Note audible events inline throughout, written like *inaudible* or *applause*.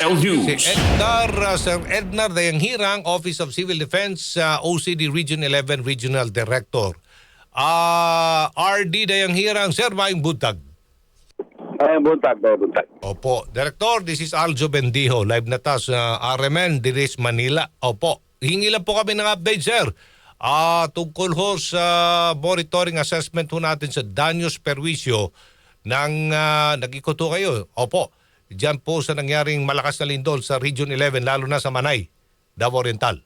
L Si News. Edgar, uh, Sir Ednar Dayanghirang, Office of Civil Defense, uh, OCD Region 11 Regional Director. Ah, RD Dayanghirang, Sir Maing Buntag. Ay, buntag, ay, buntag. Opo. Director, this is Aljo Bendijo. Live na ta sa RMN, Diris, Manila. Opo. Hingi lang po kami ng update, sir. Ah, tungkol ho sa monitoring assessment ho natin sa Danyos Perwisyo ng uh, nag-ikot kayo. Opo. Diyan po sa nangyaring malakas na lindol sa Region 11, lalo na sa Manay, Davao Oriental.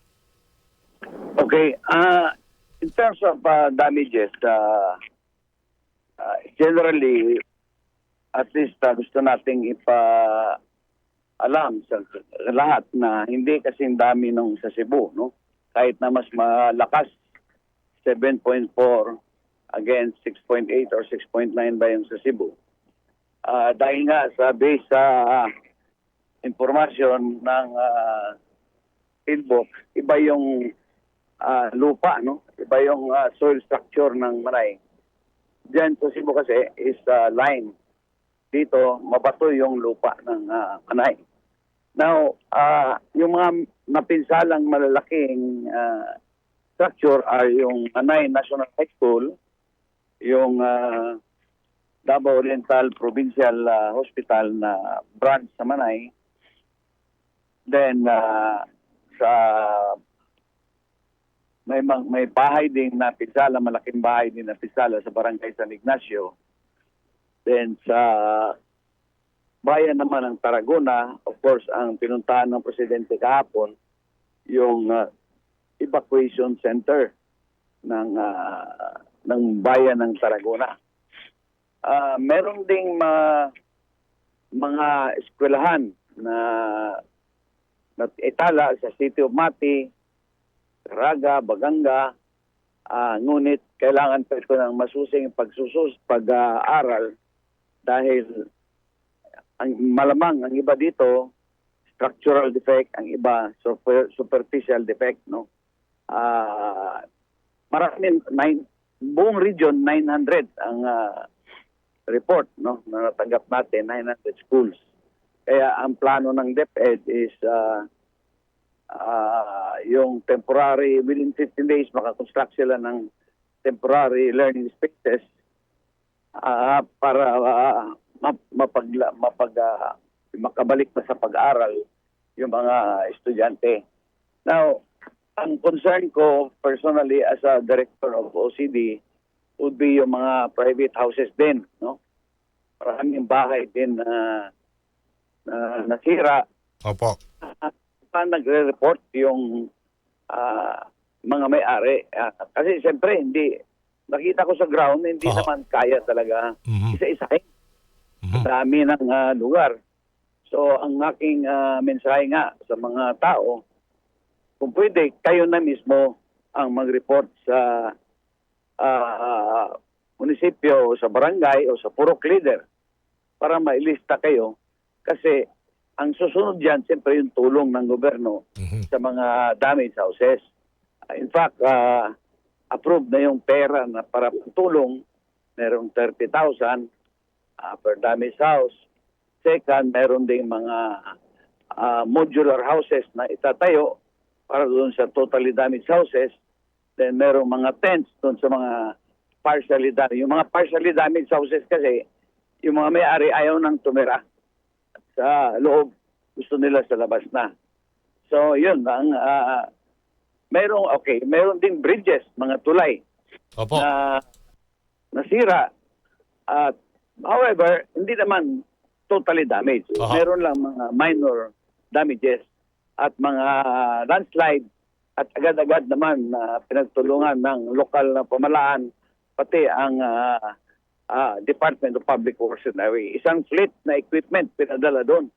Okay, uh, in terms of uh, damages, uh, uh, generally, at least uh, gusto nating ipa alam sa lahat na hindi kasing dami nung sa Cebu, no? Kahit na mas malakas, 7.4 against 6.8 or 6.9 ba yung sa Cebu. Ah, dahil nga sa base sa uh, impormasyon ng uh, Philbox, iba yung ah, lupa, no? Iba yung ah, soil structure ng Manay. Diyan sa Cebu kasi is ah, line. Dito, mabato yung lupa ng ah, Manay. Now, ah, yung mga napinsalang malalaking ah, structure are yung Manay National High School, yung ah, Davao Oriental Provincial ah, Hospital na branch sa Manay, then ah, sa may may bahay din na pisala, malaking bahay din na pisala sa barangay San Ignacio. Then sa bayan naman ng Tarragona, of course, ang pinuntahan ng presidente kahapon, yung uh, evacuation center ng uh, ng bayan ng Tarragona. Ah, meron ding ma- mga eskwelahan na na sa City of Mati, Caraga, Baganga, ah, ngunit kailangan pa ito ng masusing pagsusus, pag-aaral dahil ang malamang ang iba dito structural defect, ang iba super, superficial defect, no? Ah, marami nine, buong region 900 ang ah, report, no? Na natanggap natin 900 schools. Kaya ang plano ng DepEd is ah, ah, yung temporary, within 15 days, makakonstruct sila ng temporary learning spaces ah, para ah, map- mapagla, mapag, ah, makabalik na sa pag-aral yung mga estudyante. Now, ang concern ko personally as a director of OCD would be yung mga private houses din, no? Maraming bahay din na na nasira Opo. pa nagre-report yung ah, mga may-ari. Ah, kasi siyempre, hindi, nakita ko sa ground, hindi Oo. naman kaya talaga Mhm. isa-isahin. Mhm. Dami ng ah, lugar. So, ang aking ah, mensahe nga sa mga tao, kung pwede, kayo na mismo ang mag-report sa ah, munisipyo o sa barangay o sa purok leader para mailista kayo kasi ang susunod dyan, siyempre yung tulong ng gobyerno Mhm. sa mga damaged houses. Uh, In fact, uh, approved na yung pera na para tulong. Merong 30,000 uh, per damaged house. Second, meron ding mga uh, modular houses na itatayo para doon sa totally damaged houses. Then merong mga tents doon sa mga partially damaged. Yung mga partially damaged houses kasi, yung mga may-ari ayaw nang tumira sa loob. Gusto nila sa labas na. So, yun ang ah, merong okay, meron din bridges, mga tulay Opo. na nasira. At however, hindi naman totally damaged. Aha. Meron lang mga minor damages at mga landslide at agad-agad naman na pinagtulungan ng lokal na pamalaan pati ang ah, ah, Department of Public Works and Highway. Isang fleet na equipment pinadala doon.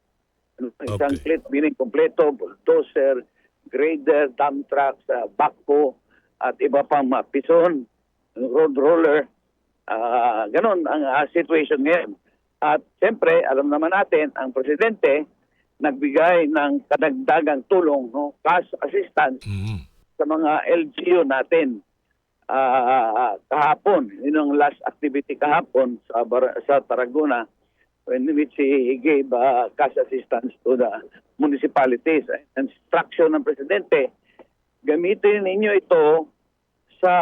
Isang Okay. fleet meaning kompleto, bulldozer, grader, dump trucks, uh, backhoe, at iba pang mga pison, road roller. Ah, ganon ang ah, situation ngayon. At siyempre, alam naman natin, ang presidente nagbigay ng kadagdagang tulong, no, cash assistance Mhm. sa mga LGU natin ah, kahapon. Yun ang last activity kahapon sa, Bar- sa Tarragona when which he gave uh, cash assistance to the municipalities. Instruction ng presidente, gamitin ninyo ito sa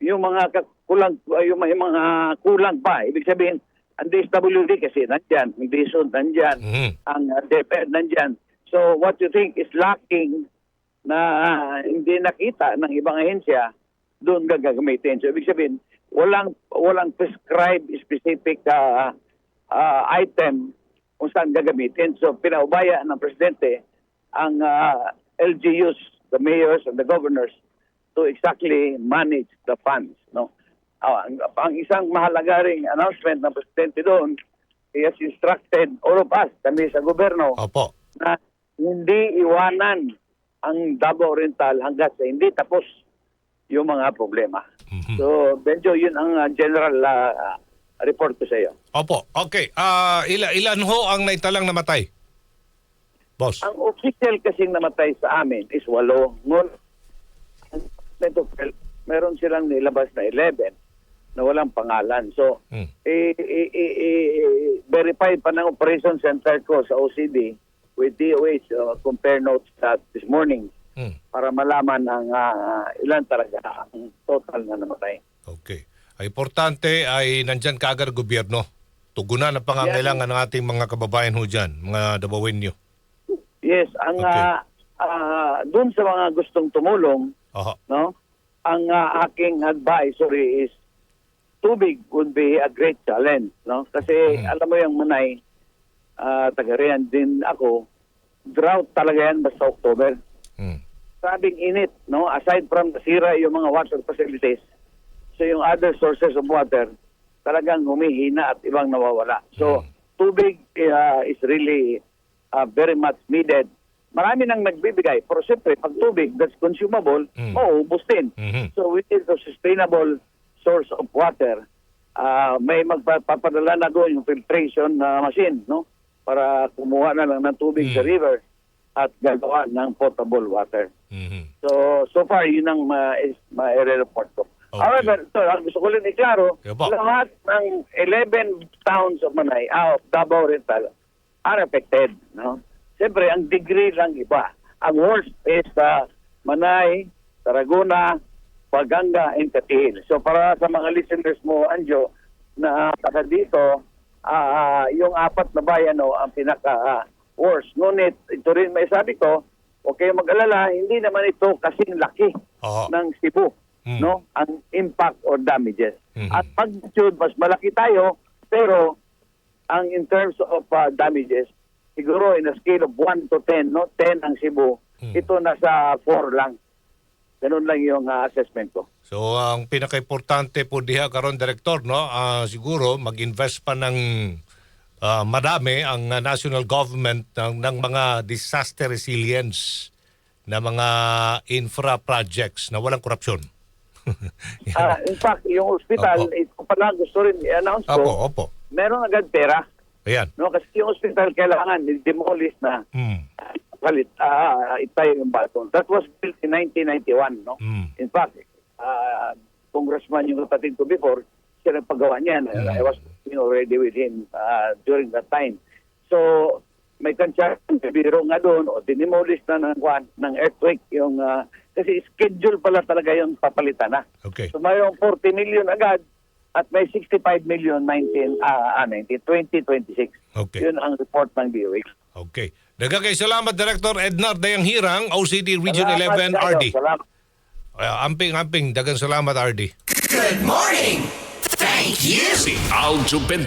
yung mga kulang yung mga kulang pa. Ibig sabihin, ang DSWD kasi nandyan, ang DSUD nandyan, Mhm. ang uh, DepEd nandyan. So what you think is lacking na ah, hindi nakita ng ibang ahensya, doon gagamitin. So ibig sabihin, walang walang prescribed specific ah, ah, item kung saan gagamitin. So pinaubaya ng presidente ang ah, LGUs, the mayors and the governors to exactly manage the funds, no? Ah, ang, ang isang mahalaga ring announcement ng presidente doon, he has instructed all of us, kami sa gobyerno, Opo. na hindi iwanan ang Davao Oriental hanggat sa hindi tapos yung mga problema. Mhm. So, medyo yun ang uh, general uh, report ko sa iyo. Opo. Okay. Ah, ila, ilan ho ang naitalang namatay? Boss. Ang official kasing namatay sa amin is walo. Health, meron silang nilabas na 11 na walang pangalan. So, Mm. i- i- i- i- verify pa ng operation center ko sa OCD with DOH uh, compare notes uh, this morning Mm. para malaman ang ah, ilan talaga ang total na namatay. Okay. Ang importante ay nandyan kaagad gobyerno. Tugunan ang pangangailangan ng ating mga kababayan ho dyan, mga Dabawenyo. Yes, ang Okay. ah, ah, dun sa mga gustong tumulong, Aha. no? Ang ah, aking advisory is tubig would be a great challenge, no? Kasi Mm. alam mo yung Manay, uh, taga-riyan din ako, drought talaga yan basta October. Mm. Sabing init, no? Aside from nasira yung mga water facilities, so yung other sources of water, talagang humihina at ibang nawawala. So, tubig uh, is really uh, very much needed. Marami nang nagbibigay, pero siyempre, pag tubig that's consumable, Mm. mauubos din. Mhm. So, we need a sustainable source of water. Ah, may magpapadala na doon yung filtration na machine, no? Para kumuha na lang ng tubig Mm. sa river at gagawa ng potable water. Mhm. So, so far, yun ang ma- ma-report ko. Okay. However, ito, ang gusto ko lang iklaro, lahat ng 11 towns of Manay, ah, of Davao Oriental, are affected. No? Siyempre, ang degree lang iba. Ang worst is sa Manay, Tarragona, Paganga, and Catihil. So, para sa mga listeners mo, Anjo, na taga dito, ah, yung apat na bayan no, ang pinaka-worst. Ngunit, ito rin may sabi ko, huwag kayong mag-alala, hindi naman ito kasing laki Aha. ng Cebu, Mm. no? Ang impact or damages. Mhm. At magnitude, mas malaki tayo, pero ang in terms of uh, damages, siguro in a scale of 1 to 10, no? 10 ang Cebu, Mm. ito nasa 4 lang. Ganun lang yung uh, assessment ko. So ang pinaka-importante po diha karon direktor no, ah, siguro mag-invest pa ng ah, madami ang ah, national government ng, ng mga disaster resilience na mga infra projects na walang korupsyon. *laughs* Yan. Ah, in fact, yung hospital, Opo. ito pala gusto rin i-announce opo, ko, opo. meron agad pera. Ayan. No? Kasi yung hospital kailangan demolish na Mm. Palit, ah, itayo yung baton. That was built in 1991, no? Mm. In fact, uh, congressman yung kapatid ko before, siya nagpagawa niyan. Mm. I was you know, already with him uh, during that time. So, may construction, biro nga doon, o dinimolish na ng, ng earthquake yung, uh, kasi schedule pala talaga yung papalitan na. Okay. So, mayroong 40 million agad at may 65 million 19, ah, ah, 19, 2026. Okay. Yun ang report ng DOH. Okay. Daga kay salamat Director Ednar Dayang Hirang, OCD Region Salamat 11 kayo. RD. Salamat. Ah, amping amping dagang salamat RD. Good morning. Thank you. Si Aljo Ben